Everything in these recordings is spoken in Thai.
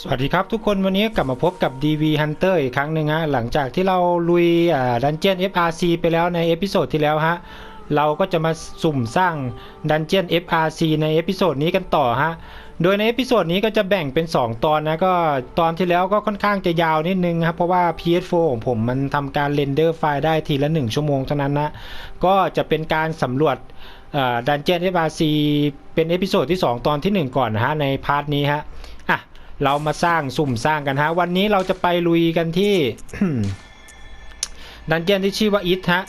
สวัสดีครับทุกคนวันนี้กลับมาพบกับ DV Hunter อีกครั้งหนึ่งฮะหลังจากที่เราลุยดันเจียน FRC ไปแล้วในเอพิโซดที่แล้วฮะเราก็จะมาสุ่มสร้างดันเจียน FRC ในเอพิโซดนี้กันต่อฮะโดยในเอพิโซดนี้ก็จะแบ่งเป็น 2 ตอนนะก็ตอนที่แล้วก็ค่อนข้างจะยาวนิดนึงครับเพราะว่า PS4 ของผมมันทำการเรนเดอร์ไฟล์ได้ทีละ 1 ชั่วโมงเท่านั้นนะก็จะเป็นการสำรวจ ดันเจียน FRC เป็นเอพิโซดที่ 2 ตอนทีหนึ่1 ก่อนนะฮะในพาร์ทนี้ฮะอะเรามาสร้างสุ่มสร้างกันฮะ วันนี้เราจะไปลุยกันที่ดันเจียนที่ชื่อว่าอิทฮะ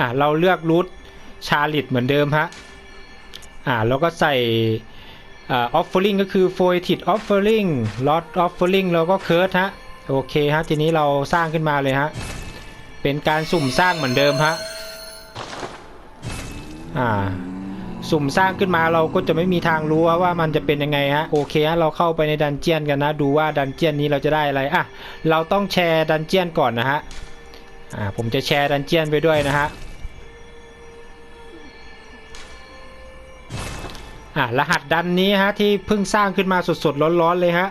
อะเราเลือกรูทชาลิตเหมือนเดิมฮะอ่าแล้วก็ใส่อออฟเฟอร์ลิงก็คือโฟยติดออฟเฟอร์ลิงลอตออฟเฟอร์ลิงแล้วก็เคิร์ดฮะโอเคฮะทีนี้เราสร้างขึ้นมาเลยฮะเป็นการสุ่มสร้างเหมือนเดิมฮะอ่า สุ่มสร้างขึ้นมาเราก็จะไม่มีทางรู้ว่ามันจะเป็นยังไงฮะโอเคฮะเราเข้าไปในดันเจียนกันนะ ดูว่าดันเจียนนี้เราจะได้อะไรอะเราต้องแชร์ดันเจียนก่อนนะฮะอ่าผมจะแชร์ดันเจียนไปด้วยนะฮะอะรหัสดันนี้ฮะที่เพิ่งสร้างขึ้นมาสดๆร้อนๆเลยฮะ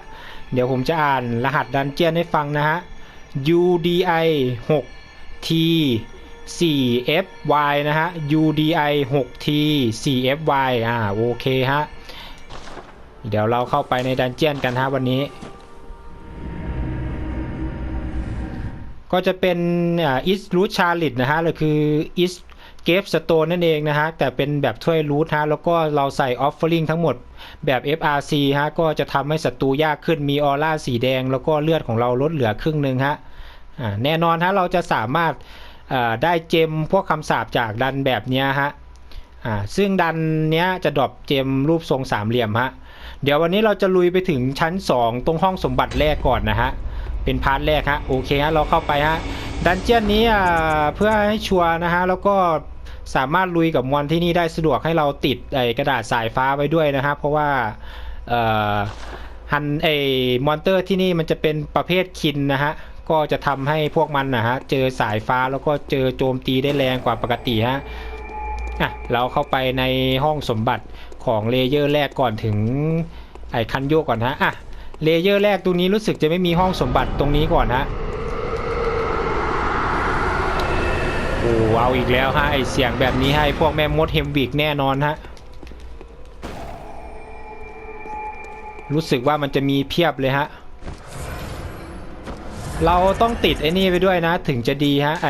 เดี๋ยวผมจะอ่านรหัสดันเจียนให้ฟังนะฮะ UDI 6 T 4FY นะฮะ UDI 6T 4FY อ่าโอเคฮะ เดี๋ยวเราเข้าไปในดันเจียนกันฮะวันนี้ ก็จะเป็นอ่า East Root Charlotte นะฮะหรือคือ East Gate Stone นั่นเองนะฮะ แต่เป็นแบบถ้วยรูทฮะ แล้วก็เราใส่ Offering ทั้งหมดแบบ FRC ฮะ ก็จะทำให้ศัตรูยากขึ้นมีออร่าสีแดง แล้วก็เลือดของเราลดเหลือครึ่งหนึ่งฮะอ่าแน่นอนฮะ เราจะสามารถ ได้เจมพวกคำสาปจากดันแบบนี้ฮะซึ่งดันเนี้ยจะดรอปเจมรูปทรงสามเหลี่ยมฮะเดี๋ยววันนี้เราจะลุยไปถึงชั้น 2 ตรงห้องสมบัติแรกก่อนนะฮะเป็นพาร์ทแรกฮะโอเคฮะเราเข้าไปฮะดันเจียนนี้เพื่อให้ชัวร์นะฮะแล้วก็สามารถลุยกับมอนที่นี่ได้สะดวกให้เราติดไอกระดาษสายฟ้าไว้ด้วยนะครับเพราะว่าฮันไอมอนเตอร์ที่นี่มันจะเป็นประเภทคินนะฮะ ก็จะทำให้พวกมันนะฮะเจอสายฟ้าแล้วก็เจอโจมตีได้แรงกว่าปกติฮะอะเราเข้าไปในห้องสมบัติของเลเยอร์แรกก่อนถึงไอ้คันโยกก่อนฮะอะเลเยอร์แรกตรงนี้รู้สึกจะไม่มีห้องสมบัติตรงนี้ก่อนฮะโอ้เอาอีกแล้วฮะไอเสียงแบบนี้ให้พวกแม่มดเฮมวิกแน่นอนฮะรู้สึกว่ามันจะมีเพียบเลยฮะ เราต้องติดไอ้นี่ไปด้วยนะ ถึงจะดีฮะ ไอ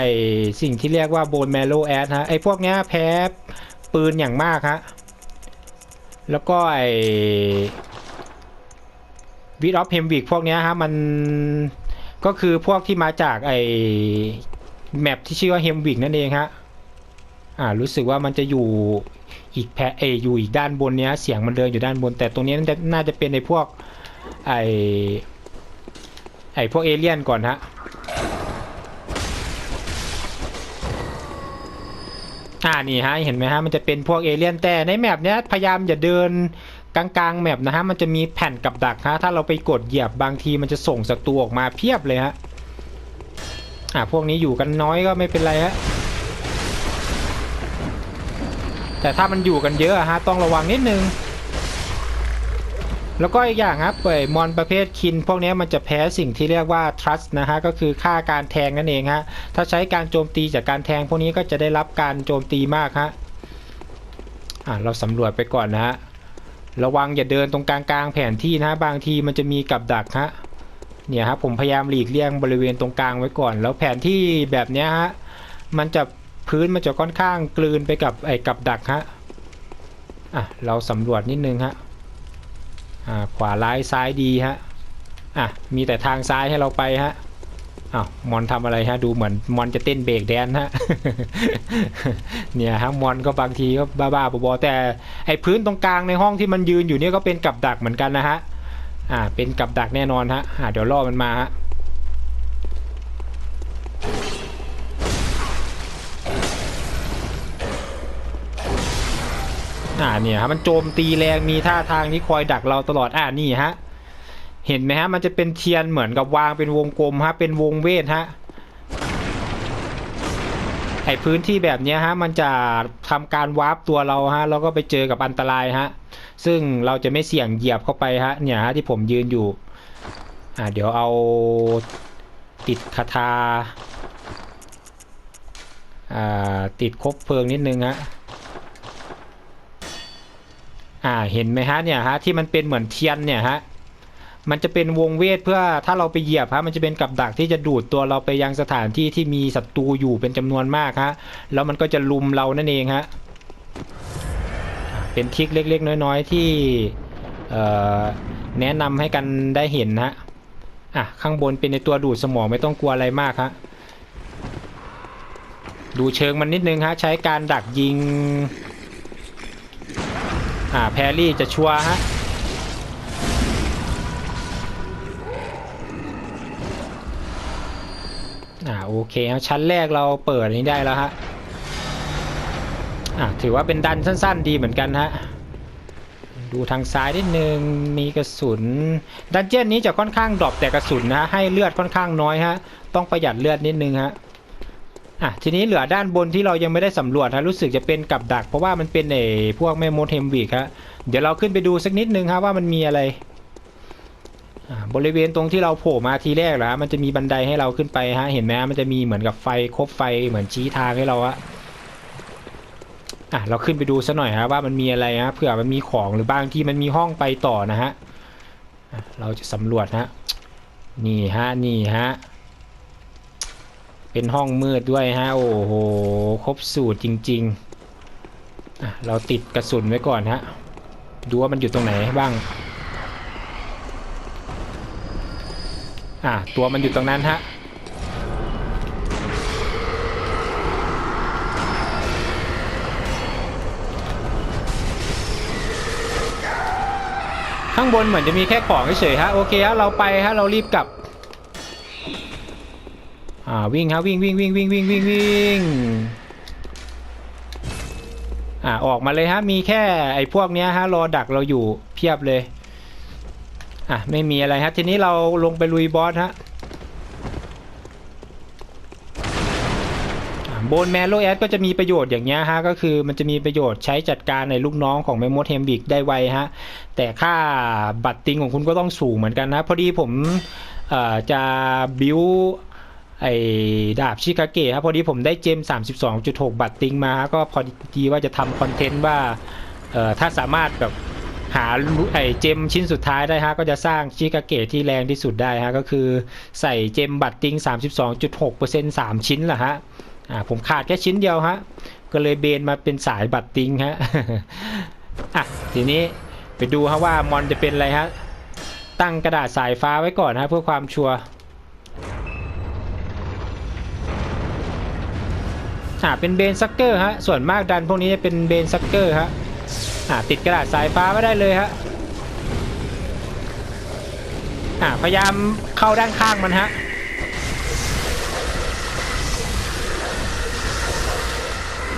สิ่งที่เรียกว่าโบนแมโลแอดฮะ ไอพวกเนี้ยแพ้ปืนอย่างมากฮะ แล้วก็ไอวิดออฟเฮมวิกพวกเนี้ยฮะ มันก็คือพวกที่มาจากไอแมปที่ชื่อว่าเฮมวิกนั่นเองฮะ อ่า รู้สึกว่ามันจะอยู่อีกแพเออยู่อีกด้านบนเนี้ย เสียงมันเดินอยู่ด้านบน แต่ตรงนี้น่าจะเป็นในพวกไอ ไอพวกเอเลี่ยนก่อนฮะอ่านี่ฮะเห็นไหมฮะมันจะเป็นพวกเอเลี่ยนแต่ในแมปเนี้ยพยายามอย่าเดินกลางๆแมปนะฮะมันจะมีแผ่นกับดักฮะถ้าเราไปกดเหยียบบางทีมันจะส่งศัตรูออกมาเพียบเลยฮะอ่าพวกนี้อยู่กันน้อยก็ไม่เป็นไรฮะแต่ถ้ามันอยู่กันเยอะฮะต้องระวังนิดนึง แล้วก็อีกอย่างครับเปิดมอนประเภทคิน พวกนี้มันจะแพ้สิ่งที่เรียกว่า trust นะฮะก็คือค่าการแทงนั่นเองฮะถ้าใช้การโจมตีจากการแทง พวกนี้ก็จะได้รับการโจมตีมากฮะอ่าเราสำรวจไปก่อนนะฮะระวังอย่าเดินตรงกลางๆแผนที่นะฮะบางทีมันจะมีกับดักฮะเนี่ยครับผมพยายามหลีกเลี่ยงบริเวณตรงกลางไว้ก่อน แล้วแผนที่แบบนี้ฮะมันจะพื้นมันจะค่อนข้างกลืนไปกับไอ้กับดักฮะอะเราสำรวจนิดนึงฮะ ขวาร้ายซ้ายดีฮะอะมีแต่ทางซ้ายให้เราไปฮะอ้าวมอนทำอะไรฮะดูเหมือนมอนจะเต้นเบรกแดนฮะเนี่ยฮะมอนก็บางทีก็บ้าๆบอๆแต่ไอพื้นตรงกลางในห้องที่มันยืนอยู่เนี่ยก็เป็นกับดักเหมือนกันนะฮะอ่าเป็นกับดักแน่นอนฮะอ่าเดี๋ยวล่อมันมาฮะ อ่าเนี่ยครับมันโจมตีแรงมีท่าทางที่คอยดักเราตลอดอ่านี่ฮะเห็นไหมฮะมันจะเป็นเทียนเหมือนกับวางเป็นวงกลมฮะเป็นวงเวทฮะไอพื้นที่แบบเนี้ยฮะมันจะทำการวาร์ปตัวเราฮะแล้วก็ไปเจอกับอันตรายฮะซึ่งเราจะไม่เสี่ยงเหยียบเข้าไปฮะเนี่ยฮะที่ผมยืนอยู่อ่าเดี๋ยวเอาติดคาถาอ่าติดคบเพลิงนิดนึงฮะ อ่าเห็นไหมฮะเนี่ยฮะที่มันเป็นเหมือนเทียนเนี่ยฮะมันจะเป็นวงเวทเพื่อถ้าเราไปเหยียบฮะมันจะเป็นกับดักที่จะดูดตัวเราไปยังสถานที่ที่มีศัตรูอยู่เป็นจำนวนมากฮะแล้วมันก็จะลุมเรานั่นเองฮะเป็นทริคเล็ก ๆ น้อย ๆ ที่แนะนำให้กันได้เห็นฮะอะข้างบนเป็นในตัวดูดสมองไม่ต้องกลัวอะไรมากฮะดูเชิงมันนิดนึงฮะใช้การดักยิง อ่าแพรรี่จะชัวฮะอ่าโอเคครับชั้นแรกเราเปิดนี้ได้แล้วฮะอ่าถือว่าเป็นดันสั้น ๆ ดีเหมือนกันฮะดูทางซ้ายนิดนึงมีกระสุน ดันเจี้ยนนี้จะค่อนข้างดรอปแต่กระสุนนะให้เลือดค่อนข้างน้อยฮะ ต้องประหยัดเลือดนิดนึงฮะ อะทีนี้เหลือด้านบนที่เรายังไม่ได้สำรวจฮะรู้สึกจะเป็นกับดัก เพราะว่ามันเป็นไอ้พวกแม่มดเฮมวิกฮะเดี๋ยวเราขึ้นไปดูสักนิดนึงฮะว่ามันมีอะไรบริเวณตรงที่เราโผล่มาทีแรกแล้วมันจะมีบันไดให้เราขึ้นไปฮะเห็นไหมมันจะมีเหมือนกับไฟคบไฟเหมือนชี้ทางให้เราอะอะเราขึ้นไปดูซะหน่อยฮะว่ามันมีอะไรฮะเผื่อมันมีของหรือบางที่มันมีห้องไปต่อนะฮะอะเราจะสำรวจฮะนี่ฮะนี่ฮะ เป็นห้องมืดด้วยฮะ โอ้โห ครบสูตรจริงๆ เราติดกระสุนไว้ก่อนฮะ ดูว่ามันอยู่ตรงไหนบ้าง อะ ตัวมันอยู่ตรงนั้นฮะข้างบนเหมือนจะมีแค่ของเฉยฮะโอเคฮะเราไปฮะเรารีบกลับ อ่าวิ่งฮะวิ่งวิ่งวิ่งวิ่งวิ่งวิ่งวิ่งอ่าออกมาเลยฮะมีแค่ไอ้พวกเนี้ยฮะรอดักเราอยู่เพียบเลยอะไม่มีอะไรฮะทีนี้เราลงไปลุยบอสฮะโบนแมโลแอดก็จะมีประโยชน์อย่างเงี้ยฮะก็คือมันจะมีประโยชน์ใช้จัดการในลูกน้องของแมมโมเทมบิกได้ไวฮะแต่ค่าบัตรติงของคุณก็ต้องสูงเหมือนกันนะ พอดีผมอ่อจะบิว ไอ้ดาบชิคาเกะครับพอดีผมได้เจม 32.6 บัตรติงมาฮะก็พอดีว่าจะทำคอนเทนต์ว่าเอ่อถ้าสามารถแบบหาไอ้เจมชิ้นสุดท้ายได้ฮะก็จะสร้างชิกาเกตที่แรงที่สุดได้ฮะก็คือใส่เจมบัตติง 32.6% 3 ชิ้นแหละฮะอ่าผมขาดแค่ชิ้นเดียวฮะก็เลยเบนมาเป็นสายบัตติงฮะอะทีนี้ไปดูฮะว่ามอนจะเป็นอะไรฮะตั้งกระดาษสายฟ้าไว้ก่อนฮะเพื่อความชัวร์ อ่าเป็นเบนซักเกอร์ฮะส่วนมากดันพวกนี้จะเป็นเบนซักเกอร์ฮะอ่าติดกระดาษสายฟ้าไม่ได้เลยฮะอ่าพยายามเข้าด้านข้างมันฮะ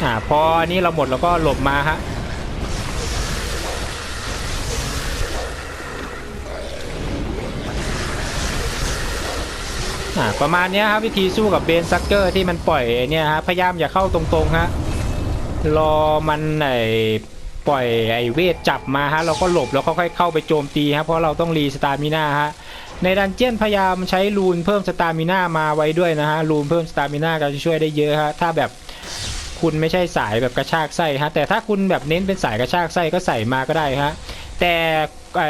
อ่าพอนี้เราหมดเราก็หลบมาฮะ ประมาณนี้ครับวิธีสู้กับเบนซักเกอร์ที่มันปล่อยเนี่ยฮะพยายามอย่าเข้าตรงๆฮะรอมันไอปล่อยไอเวทจับมาฮะเราก็หลบแล้วค่อยๆเข้าไปโจมตีฮะเพราะเราต้องรีสตามิน่าฮะในดันเจียนพยายามใช้รูนเพิ่มสตามิน่ามาไว้ด้วยนะฮะรูนเพิ่มสตามิน่าก็จะช่วยได้เยอะฮะถ้าแบบคุณไม่ใช่สายแบบกระชากไส้ฮะแต่ถ้าคุณแบบเน้นเป็นสายกระชากไส้ก็ใส่มาก็ได้ฮะแต่ไอ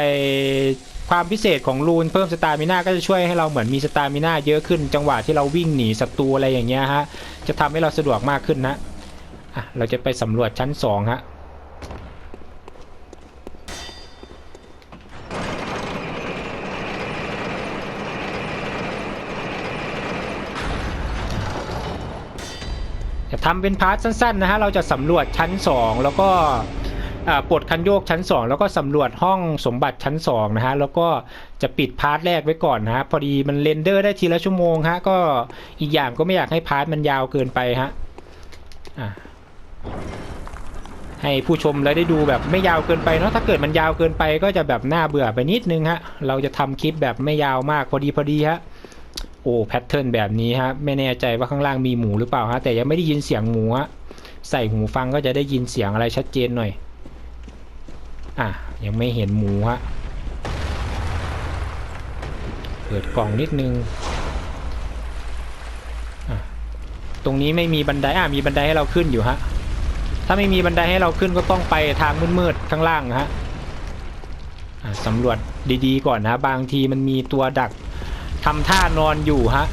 ความพิเศษของรูนเพิ่มสตามิน่าก็จะช่วยให้เราเหมือนมีสตามิน่าเยอะขึ้น จังหวะที่เราวิ่งหนีศัตรูอะไรอย่างเงี้ยฮะ จะทำให้เราสะดวกมากขึ้นนะอะเราจะไปสำรวจชั้นสองฮะจะทำเป็นพาร์ทสั้นๆนะฮะ เราจะสำรวจชั้น 2 แล้วก็ ปลดคันโยกชั้น 2 แล้วก็สำรวจห้องสมบัติชั้น2นะฮะแล้วก็จะปิดพาร์ทแรกไว้ก่อนนะฮะพอดีมันเรนเดอร์ได้ทีละชั่วโมงฮะก็อีกอย่างก็ไม่อยากให้พาร์ทมันยาวเกินไปฮะให้ผู้ชมแล้วได้ดูแบบไม่ยาวเกินไปเนาะถ้าเกิดมันยาวเกินไปก็จะแบบน่าเบื่อไปนิดนึงฮะเราจะทำคลิปแบบไม่ยาวมากพอดีพอดีฮะโอ้แพทเทิร์นแบบนี้ฮะไม่แน่ใจว่าข้างล่างมีหมูหรือเปล่าฮะแต่ยังไม่ได้ยินเสียงหมูฮะใส่หูฟังก็จะได้ยินเสียงอะไรชัดเจนหน่อย อะ ยังไม่เห็นหมูฮะ เปิดกล่องนิดนึง ตรงนี้ไม่มีบันไดอะมีบันไดให้เราขึ้นอยู่ฮะ ถ้าไม่มีบันไดให้เราขึ้นก็ต้องไปทางมืดๆข้างล่างฮะสำรวจดีๆก่อนนะ บางทีมันมีตัวดักทำท่านอนอยู่ฮะ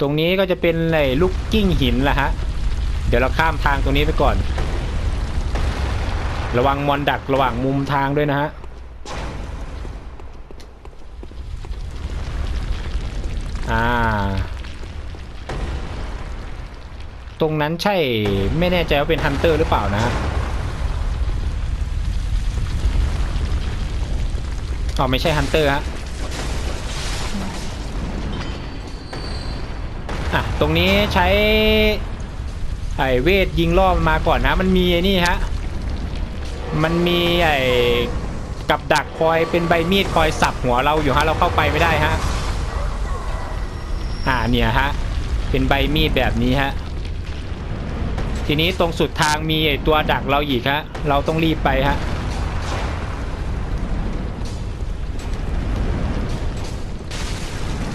ตรงนี้ก็จะเป็นไอ้ลูกกิ้งหินละฮะ เดี๋ยวเราข้ามทางตรงนี้ไปก่อน ระวังมอนดักระหว่างมุมทางด้วยนะฮะ อ่า ตรงนั้นใช่ไม่แน่ใจว่าเป็นฮันเตอร์หรือเปล่านะอ๋อไม่ใช่ฮันเตอร์ฮะ ตรงนี้ใช้ไอเวทยิงล่อมันมาก่อนนะ มันมีไอ้นี่ฮะ มันมีไอ้กับดักคอยเป็นใบมีดคอยสับหัวเราอยู่ฮะ เราเข้าไปไม่ได้ฮะ อ่าเนี่ยฮะ เป็นใบมีดแบบนี้ฮะ ทีนี้ตรงสุดทางมีไอตัวดักเราอีกฮะ เราต้องรีบไปฮะ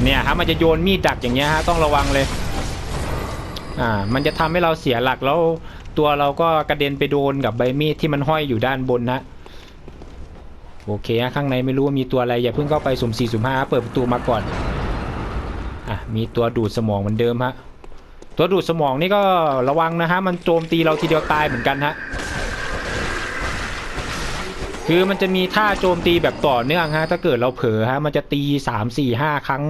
เนี่ยฮะมันจะโยนมีดดักอย่างเงี้ยฮะต้องระวังเลย อ่า มันจะทำให้เราเสียหลักแล้วตัวเราก็กระเด็นไปโดนกับใบมีดที่มันห้อยอยู่ด้านบนนะโอเคฮะข้างในไม่รู้ว่ามีตัวอะไรอย่าเพิ่งเข้าไปสุ่มสี่สุ่มห้าเปิดประตูมาก่อนอะมีตัวดูดสมองเหมือนเดิมฮะตัวดูดสมองนี่ก็ระวังนะฮะมันโจมตีเราทีเดียวตายเหมือนกันฮะ คือมันจะมีท่าโจมตีแบบต่อเนื่องฮะ ถ้าเกิดเราเผลอฮะ มันจะตีสามสี่ห้าครั้ง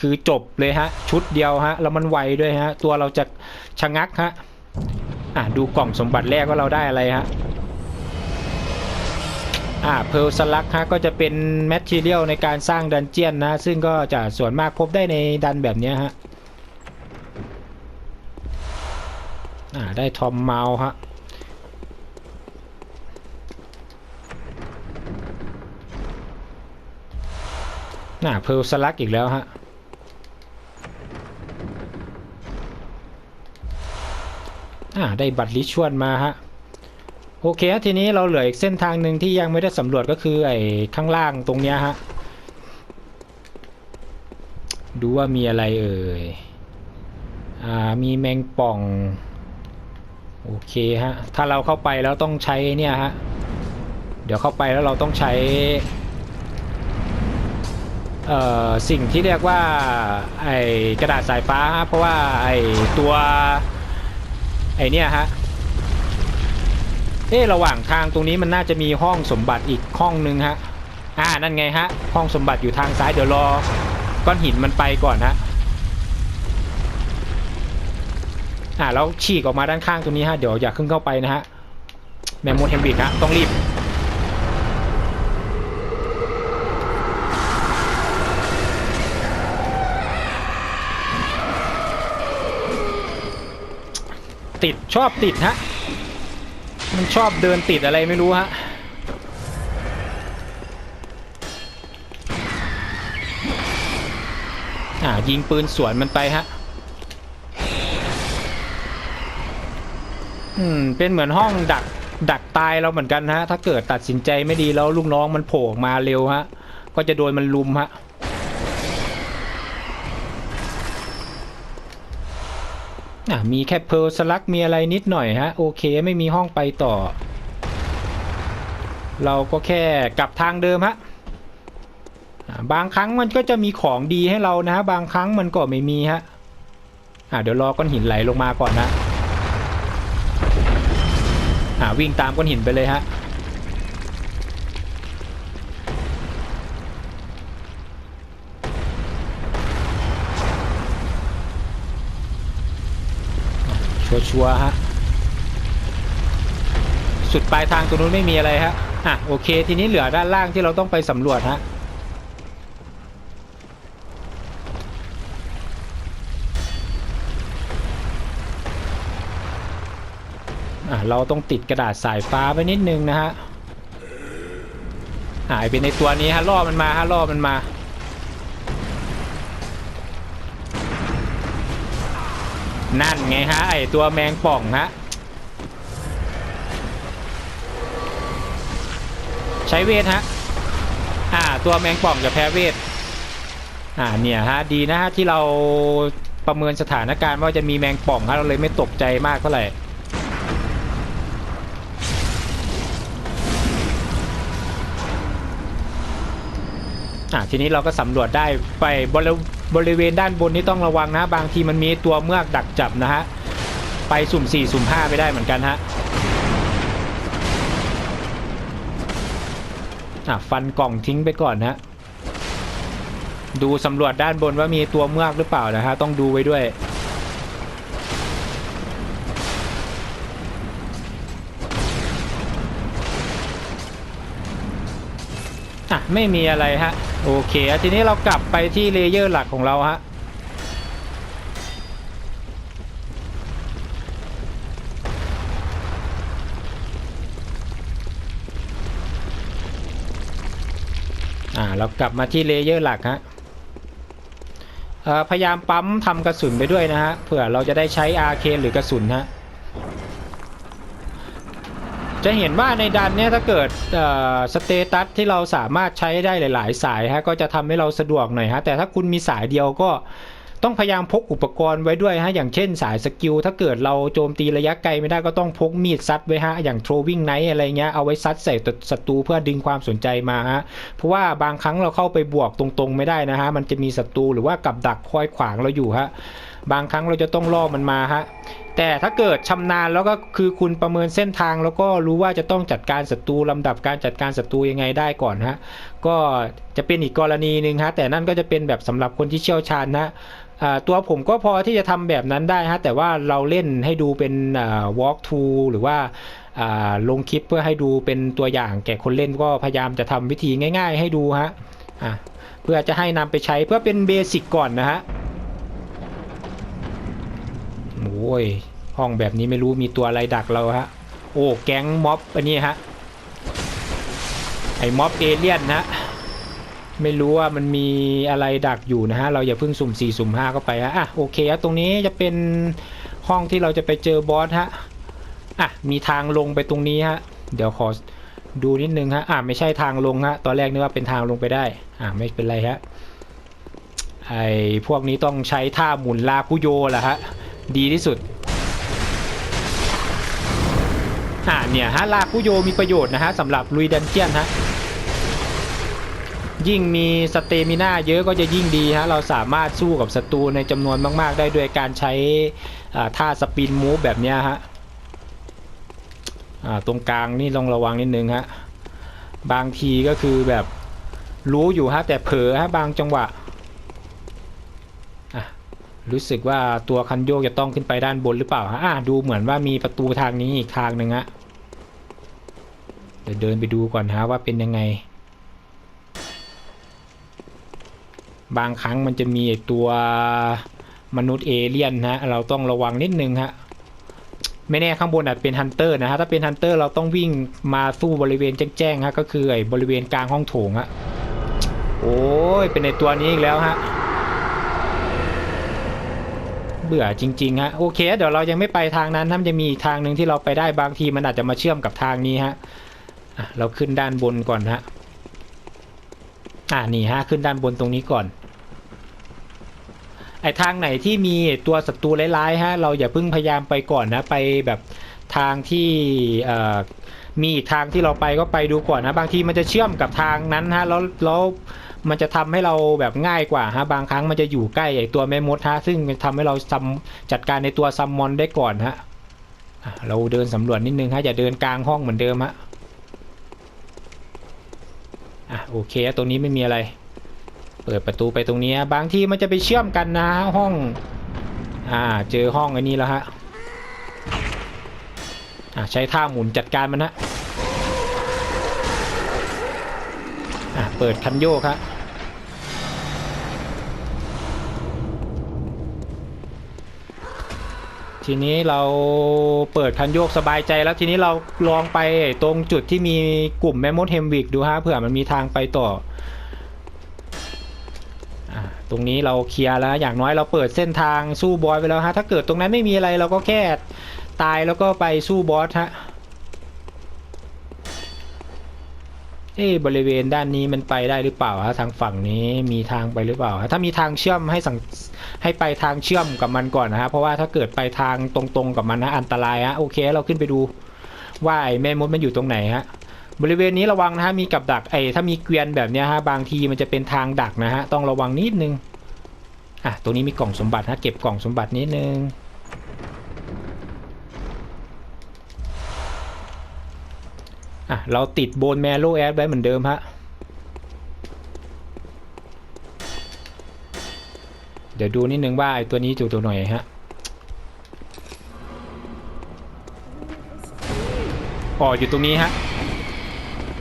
คือจบเลยฮะ ชุดเดียวฮะ แล้วมันไวด้วยฮะ ตัวเราจะชะงักฮะ อะ ดูกล่องสมบัติแรกว่าเราได้อะไรฮะ อ่าเพลสลักฮะ ก็จะเป็นแมทเทียลในการสร้างดันเจียนนะ ซึ่งก็จะส่วนมากพบได้ในดันแบบนี้ฮะ อ่า ได้ทอมเมาส์ฮะ น่าเพลสลักอีกแล้วฮะ อ่าได้บัตรลิชวลมาฮะ โอเคฮะทีนี้เราเหลืออีกเส้นทางหนึ่งที่ยังไม่ได้สำรวจก็คือไอ้ข้างล่างตรงเนี้ยฮะ ดูว่ามีอะไรเอ่ย อ่ามีแมงป่อง โอเคฮะ ถ้าเราเข้าไปแล้วต้องใช้เนี่ยฮะ เดี๋ยวเข้าไปแล้วเราต้องใช้ สิ่งที่เรียกว่าไอ้กระดาษสายฟ้าฮะเพราะว่าไอ้ตัวไอ้เนี่ยฮะเอ๊ะระหว่างทางตรงนี้มันน่าจะมีห้องสมบัติอีกห้องนึงฮะอ่านั่นไงฮะห้องสมบัติอยู่ทางซ้ายเดี๋ยวรอก้อนหินมันไปก่อนฮะอ่าแล้วฉีกออกมาด้านข้างตรงนี้ฮะเดี๋ยวอย่าขึ้นเข้าไปนะฮะแมมโมเทมบิกฮะต้องรีบ ติดชอบติดฮะ มันชอบเดินติดอะไรไม่รู้ฮะอ่ายิงปืนสวนมันไปฮะ อืม เป็นเหมือนห้องดัก ดักตายเราเหมือนกันฮะ ถ้าเกิดตัดสินใจไม่ดีแล้วลูกน้องมันโผล่มาเร็วฮะ ก็จะโดนมันลุมฮะ อะมีแค่เพลสลักมีอะไรนิดหน่อยฮะ โอเคไม่มีห้องไปต่อ เราก็แค่กลับทางเดิมฮะบางครั้งมันก็จะมีของดีให้เรานะฮะ บางครั้งมันก็ไม่มีฮะอะเดี๋ยวรอก้อนหินไหลลงมาก่อนนะอะวิ่งตามก้อนหินไปเลยฮะ ชัวชัวร์ฮะ สุดปลายทางตรงนู้นไม่มีอะไรฮะ อะโอเค ทีนี้เหลือด้านล่างที่เราต้องไปสำรวจฮะ อะเราต้องติดกระดาษสายฟ้าไว้นิดนึงนะฮะหายไปในตัวนี้ฮะล่อมันมาฮะล่อมันมา นั่นไงฮะไอตัวแมงป่องฮะใช้เวทฮะอ่าตัวแมงป่องจะแพ้เวทอ่าเนี่ยฮะดีนะฮะที่เราประเมินสถานการณ์ว่าจะมีแมงป่องฮะเราเลยไม่ตกใจมากเท่าไหร่ อะทีนี้เราก็สำรวจได้ไปบริบริเวณด้านบนนี้ต้องระวังนะ บางทีมันมีตัวเมือกดักจับนะฮะ ไปสุ่ม 4 สุ่ม 5 ไปได้เหมือนกันฮะอะฟันกล่องทิ้งไปก่อนนะดูสำรวจด้านบนว่ามีตัวเมือกหรือเปล่านะฮะ ต้องดูไว้ด้วย ไม่มีอะไรฮะ โอเคทีนี้เรากลับไปที่เลเยอร์หลักของเราฮะอ่าเรากลับมาที่เลเยอร์หลักฮะพยายามปั๊มทำกระสุนไปด้วยนะฮะเผื่อเราจะได้ใช้อาร์เคหรือกระสุนฮะ จะเห็นว่าในดันเนี่ยถ้าเกิดสเตตัสที่เราสามารถใช้ได้หลาย ๆ สายฮะก็จะทำให้เราสะดวกหน่อยฮะแต่ถ้าคุณมีสายเดียวก็ต้องพยายามพกอุปกรณ์ไว้ด้วยฮะอย่างเช่นสายสกิลถ้าเกิดเราโจมตีระยะไกลไม่ได้ก็ต้องพกมีดซัดไว้ฮะอย่าง throwing knife อะไรเงี้ยเอาไว้ซัดใส่ศัตรูเพื่อดึงความสนใจมาฮะเพราะว่าบางครั้งเราเข้าไปบวกตรงๆ ไม่ได้นะฮะมันจะมีศัตรูหรือว่ากับดักคอยขวางเราอยู่ฮะบางครั้งเราจะต้องล่อมันมาฮะ แต่ถ้าเกิดชำนาญแล้วก็คือคุณประเมินเส้นทางแล้วก็รู้ว่าจะต้องจัดการศัตรูลำดับการจัดการศัตรูยังไงได้ก่อนฮะก็จะเป็นอีกกรณีหนึ่งฮะแต่นั่นก็จะเป็นแบบสำหรับคนที่เชี่ยวชาญนะตัวผมก็พอที่จะทำแบบนั้นได้ฮะแต่ว่าเราเล่นให้ดูเป็น walk through หรือว่าลงคลิปเพื่อให้ดูเป็นตัวอย่างแก่คนเล่นก็พยายามจะทำวิธีง่าย ๆ ให้ดูฮะเพื่อจะให้นำไปใช้เพื่อเป็นเบสิกก่อนนะฮะ โอ้ยห้องแบบนี้ไม่รู้มีตัวอะไรดักเราฮะ โอ้แก๊งม็อบอันนี้ฮะ ไอ้ม็อบเอเลี่ยนนะไม่รู้ว่ามันมีอะไรดักอยู่นะฮะ เราอย่าเพิ่งสุ่ม 4 สุ่ม5เข้าไปฮะอะโอเคฮะตรงนี้จะเป็นห้องที่เราจะไปเจอบอสฮะอะมีทางลงไปตรงนี้ฮะ เดี๋ยวขอดูนิดนึงฮะอะไม่ใช่ทางลงฮะตอนแรกนึกว่าเป็นทางลงไปได้ อะไม่เป็นไรฮะไอ้พวกนี้ต้องใช้ท่าหมุนลาคุโยแหละฮะ ดีที่สุดอ่าเนี่ยฮะลาคุโยมีประโยชน์นะฮะสำหรับลุยดันเจียนฮะยิ่งมีสเตมิน่าเยอะก็จะยิ่งดีฮะเราสามารถสู้กับศัตรูในจำนวนมาก ๆ ได้ด้วยการใช้อ่าท่าสปินมูฟแบบเนี้ยฮะอ่าตรงกลางนี่ลองระวังนิดนึงฮะบางทีก็คือแบบรู้อยู่ฮะแต่เผลอฮะบางจังหวะ รู้สึกว่าตัวคันโยกจะต้องขึ้นไปด้านบนหรือเปล่าฮะอะดูเหมือนว่ามีประตูทางนี้อีกทางหนึ่งฮะเดี๋ยวเดินไปดูก่อนฮะว่าเป็นยังไง บางครั้งมันจะมีตัวมนุษย์เอเลี่ยนฮะเราต้องระวังนิดนึงฮะไม่แน่ข้างบนอาจเป็นฮันเตอร์นะฮะถ้าเป็นฮันเตอร์เราต้องวิ่งมาสู้บริเวณแจ้งๆฮะก็คือไอ้บริเวณกลางห้องโถงฮะโอ้ยเป็นในตัวนี้อีกแล้วฮะ เบื่อจริงๆฮะโอเค เดี๋ยวเรายังไม่ไปทางนั้นถ้ามันจะมีทางหนึ่งที่เราไปได้บางทีมันอาจจะมาเชื่อมกับทางนี้ฮะเราขึ้นด้านบนก่อนฮะอ่านี่ฮะขึ้นด้านบนตรงนี้ก่อนไอทางไหนที่มีตัวศัตรูร้ายๆฮะเราอย่าเพิ่งพยายามไปก่อนนะไปแบบทางที่มีทางที่เราไปก็ไปดูก่อนนะ บางทีมันจะเชื่อมกับทางนั้นฮะแล้วแล้ว มันจะทำให้เราแบบง่ายกว่าฮะบางครั้งมันจะอยู่ใกล้ไอตัวแม่มดฮะซึ่งมันทำให้เราซัมจัดการในตัวซัมมอนได้ก่อนฮะเราเดินสำรวจนิดนึงฮะอย่าเดินกลางห้องเหมือนเดิมฮะอะโอเคตรงนี้ไม่มีอะไร เปิดประตูไปตรงนี้บางทีมันจะไปเชื่อมกันนะห้องอ่าเจอห้องอันนี้แล้วฮะอ่าใช้ท่าหมุนจัดการมันฮะ เปิดคันโยกครับทีนี้เราเปิดคันโยกสบายใจแล้วทีนี้เราลองไปตรงจุดที่มีกลุ่มแมมมดเฮมวิกดูฮะเผื่อมันมีทางไปต่ออตรงนี้เราเคลียร์แล้วอย่างน้อยเราเปิดเส้นทางสู้บอสไปแล้วฮะถ้าเกิดตรงนั้นไม่มีอะไรเราก็แค่ตายแล้วก็ไปสู้บอสฮะ เอ๊ะบริเวณด้านนี้มันไปได้หรือเปล่าฮะทางฝั่งนี้มีทางไปหรือเปล่าฮะถ้ามีทางเชื่อมให้สังให้ไปทางเชื่อมกับมันก่อนนะฮะเพราะว่าถ้าเกิดไปทางตรงๆกับมันนะอันตรายฮะโอเค เราขึ้นไปดูว่าไอ้แม่มดมันอยู่ตรงไหนฮะบริเวณนี้ระวังนะฮะมีกับดักไอ้ถ้ามีเกวียนแบบเนี้ยฮะบางทีมันจะเป็นทางดักนะฮะต้องระวังนิดนึงอะตรงนี้มีกล่องสมบัติฮะเก็บกล่องสมบัตินิดนึง อะ เราติดโบนแมโลแอดไว้เหมือนเดิมฮะ เดี๋ยวดูนิดนึงว่าไอ้ตัวนี้อยู่ตัวหน่อยฮะอ๋ออยู่ตรงนี้ฮะ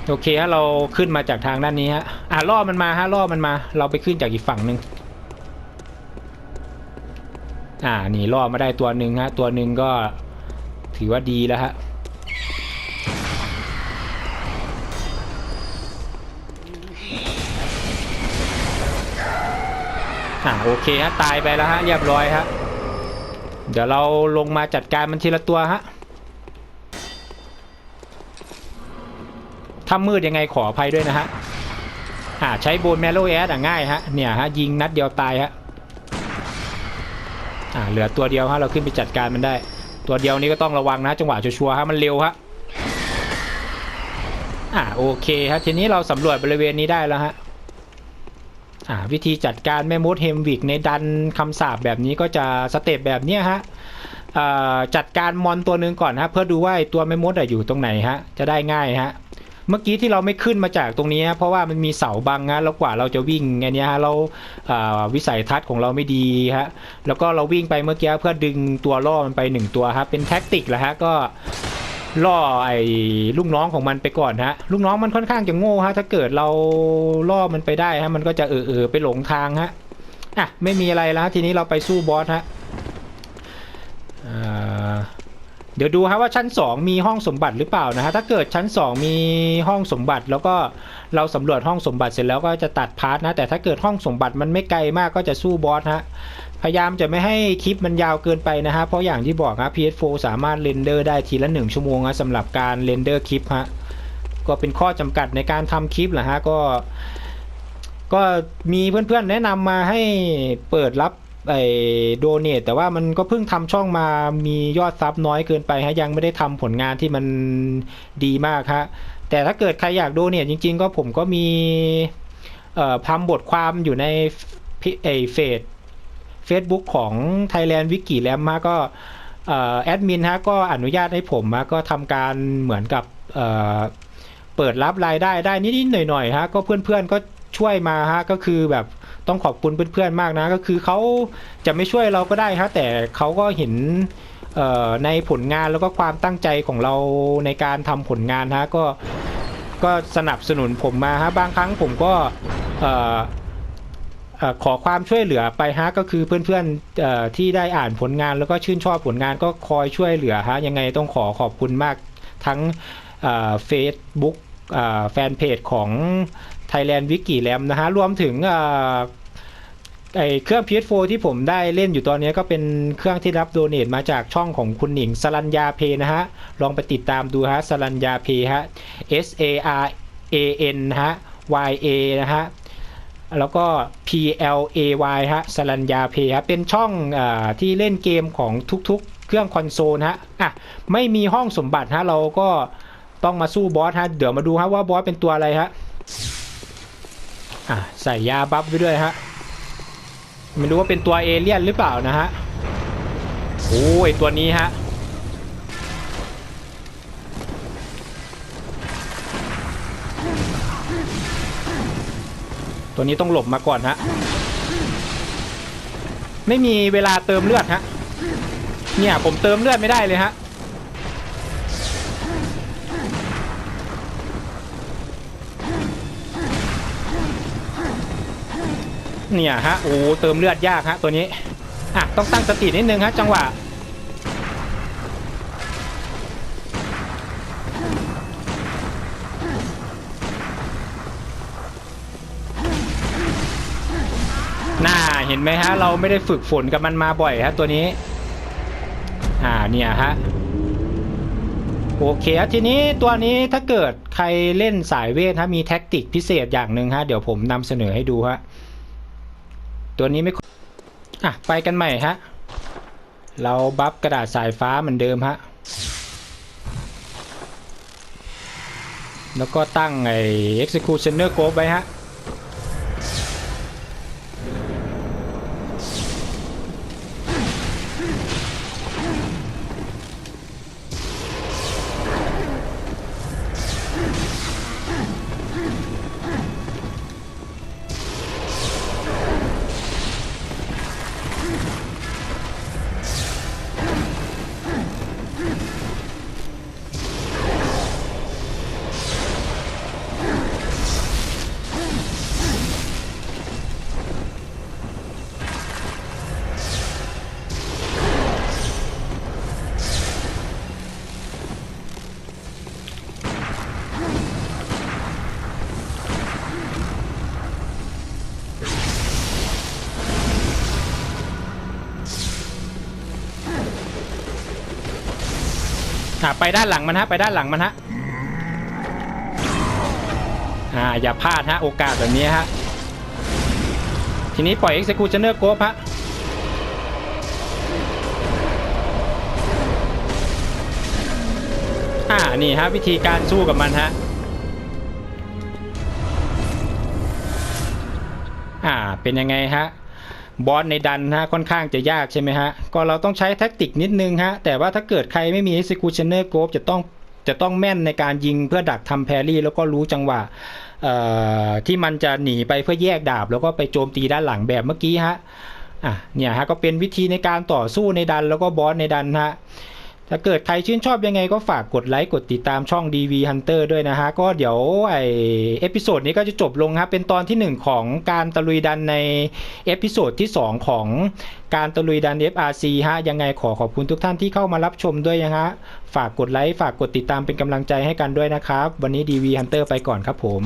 โอเคฮะ เราขึ้นมาจากทางด้านนี้ฮะ อะล่อมันมาฮะล่อมันมา เราไปขึ้นจากอีกฝั่งหนึ่งอ่า นี่ล่อมาได้ตัวหนึ่งฮะ ตัวหนึ่งก็ถือว่าดีแล้วฮะ อ่าโอเคฮะตายไปแล้วฮะเรียบร้อยฮะเดี๋ยวเราลงมาจัดการมันทีละตัวฮะถ้ามืดยังไงขออภัยด้วยนะฮะอ่าใช้โบนแมโลแอดอะง่ายฮะเนี่ยฮะยิงนัดเดียวตายฮะอ่าเหลือตัวเดียวฮะเราขึ้นไปจัดการมันได้ ตัวเดียวนี้ก็ต้องระวังนะจังหวะชัวร์ฮะมันเร็วฮะอ่าโอเคฮะทีนี้เราสำรวจบริเวณนี้ได้แล้วฮะ วิธีจัดการแม่มดเฮมวิกในดันคำสาปแบบนี้ก็จะสเต็ปแบบนี้ฮะจัดการมอนตัวหนึ่งก่อนฮะเพื่อดูว่าตัวแม่มดอยู่ตรงไหนฮะจะได้ง่ายฮะเมื่อกี้ที่เราไม่ขึ้นมาจากตรงนี้เพราะว่ามันมีเสาบังฮะแล้วกว่าเราจะวิ่งไงเนี้ยฮะเราอ่าวิสัยทัศน์ของเราไม่ดีฮะแล้วก็เราวิ่งไปเมื่อกี้เพื่อดึงตัวล่อมันไปหนึ่งตัวฮะเป็นแท็กติกแหละฮะก็ ล่อไอ้ลูกน้องของมันไปก่อนฮะ ลูกน้องมันค่อนข้างจะโง่ฮะ ถ้าเกิดเราล่อมันไปได้ฮะ มันก็จะเออเออไปหลงทางฮะ อะ ไม่มีอะไรแล้วทีนี้เราไปสู้บอสฮะอ่า เดี๋ยวดูฮะว่าชั้น 2 มีห้องสมบัติหรือเปล่านะฮะถ้าเกิดชั้น 2 มีห้องสมบัติแล้วก็เราสำรวจห้องสมบัติเสร็จแล้วก็จะตัดพาร์ทนะแต่ถ้าเกิดห้องสมบัติมันไม่ไกลมากก็จะสู้บอสฮะพยายามจะไม่ให้คลิปมันยาวเกินไปนะฮะเพราะอย่างที่บอกครับ PS4 สามารถเรนเดอร์ได้ทีละ 1 ชั่วโมงนะสำหรับการเรนเดอร์คลิปฮะก็เป็นข้อจำกัดในการทำคลิปแหละฮะก็ก็มีเพื่อนๆแนะนำมาให้เปิดรับ ไอ้โดเนทแต่ว่ามันก็เพิ่งทำช่องมามียอดซับน้อยเกินไปฮะยังไม่ได้ทำผลงานที่มันดีมากฮะแต่ถ้าเกิดใครอยากโดเนทจริง ๆ ก็ผมก็มีเอ่อทำบทความอยู่ในไอ้เฟซ Facebook ของ Thailand Wiki l a m มาก็เอ่อแอดมินฮะก็อนุญาตให้ผมมาก็ทำการเหมือนกับเอ่อเปิดรับรายได้ได้นิดๆหน่อยๆฮะก็เพื่อนๆก็ช่วยมาฮะก็คือแบบ ต้องขอบคุณเพื่อนๆมากนะ ก็คือเขาจะไม่ช่วยเราก็ได้ฮะแต่เขาก็เห็นในผลงานแล้วก็ความตั้งใจของเราในการทำผลงานฮะก็ก็สนับสนุนผมมาฮะบางครั้งผมก็ขอความช่วยเหลือไปฮะก็คือเพื่อนๆที่ได้อ่านผลงานแล้วก็ชื่นชอบผลงานก็คอยช่วยเหลือฮะยังไงต้องขอขอบคุณมากทั้งเฟซบุ๊กแฟนเพจของ Thailand Wiki l a m นะฮะรวมถึงเอ่อไอเครื่อง PS4 ที่ผมได้เล่นอยู่ตอนนี้ก็เป็นเครื่องที่รับโดเนทมาจากช่องของคุณหนิงสรัญญาเพนะฮะ ลองไปติดตามดูฮะสรัญญาเพฮะ S A R A N ฮะ Y A นะฮะ แล้วก็ P L A Y ฮะสลัญญาเพฮะ เป็นช่องอที่เล่นเกมของทุกๆ เครื่องคอนโซลฮะ อะ ไม่มีห้องสมบัติฮะ เราก็ต้องมาสู้บอสฮะ เดี๋ยวมาดูฮะว่าบอสเป็นตัวอะไรฮะ อะใส่ยาบัฟไปด้วยฮะไม่รู้ว่าเป็นตัวเอเลี่ยนหรือเปล่านะฮะโอ้ยตัวนี้ฮะตัวนี้ต้องหลบมาก่อนฮะไม่มีเวลาเติมเลือดฮะเนี่ยผมเติมเลือดไม่ได้เลยฮะ เนี่ยฮะโอ้เติมเลือดยากฮะตัวนี้อะต้องตั้งสตินิดนึงฮะจังหวะน่าเห็นไหมฮะเราไม่ได้ฝึกฝนกับมันมาบ่อยฮะตัวนี้ อ่าเนี่ยฮะโอเคทีนี้ตัวนี้ถ้าเกิดใครเล่นสายเวทฮะมีแท็กติกพิเศษอย่างหนึ่งฮะเดี๋ยวผมนำเสนอให้ดูฮะ ตัวนี้ไม่ค่อยอะไปกันใหม่ฮะ เราบัฟกระดาษสายฟ้าเหมือนเดิมฮะ แล้วก็ตั้งไอ้ executioner group ไว้ฮะ ไปด้านหลังมันฮะไปด้านหลังมันฮะอ่าอย่าพลาดฮะโอกาสแบบนี้ฮะทีนี้ปล่อย executioner group ฮะอ่านี่ฮะวิธีการสู้กับมันฮะอ่าเป็นยังไงฮะ บอสในดันฮะค่อนข้างจะยากใช่ไหมฮะ ก็เราต้องใช้แท็กติกนิดนึงฮะ แต่ว่าถ้าเกิดใครไม่มี executioner group จะต้องจะต้องแม่นในการยิงเพื่อดักทำแพรี่ แล้วก็รู้จังหวะที่มันจะหนีไปเพื่อแยกดาบ แล้วก็ไปโจมตีด้านหลังแบบเมื่อกี้ฮะอะเนี่ยฮะก็เป็นวิธีในการต่อสู้ในดันแล้วก็บอสในดันฮะ ถ้าเกิดใครชื่นชอบยังไงก็ฝากกดไลค์กดติดตามช่อง DV Hunter ด้วยนะฮะ ก็เดี๋ยวไอเอพิโซดนี้ก็จะจบลงครับเป็นตอนที่ 1 ของการตะลุยดันในเอพิโซดที่ 2 ของการตะลุยดัน FRC ฮะ ยังไงขอขอบคุณทุกท่านที่เข้ามารับชมด้วยนะฮะ ฝากกดไลค์ฝากกดติดตามเป็นกำลังใจให้กันด้วยนะครับ วันนี้ DV Hunter ไปก่อนครับผม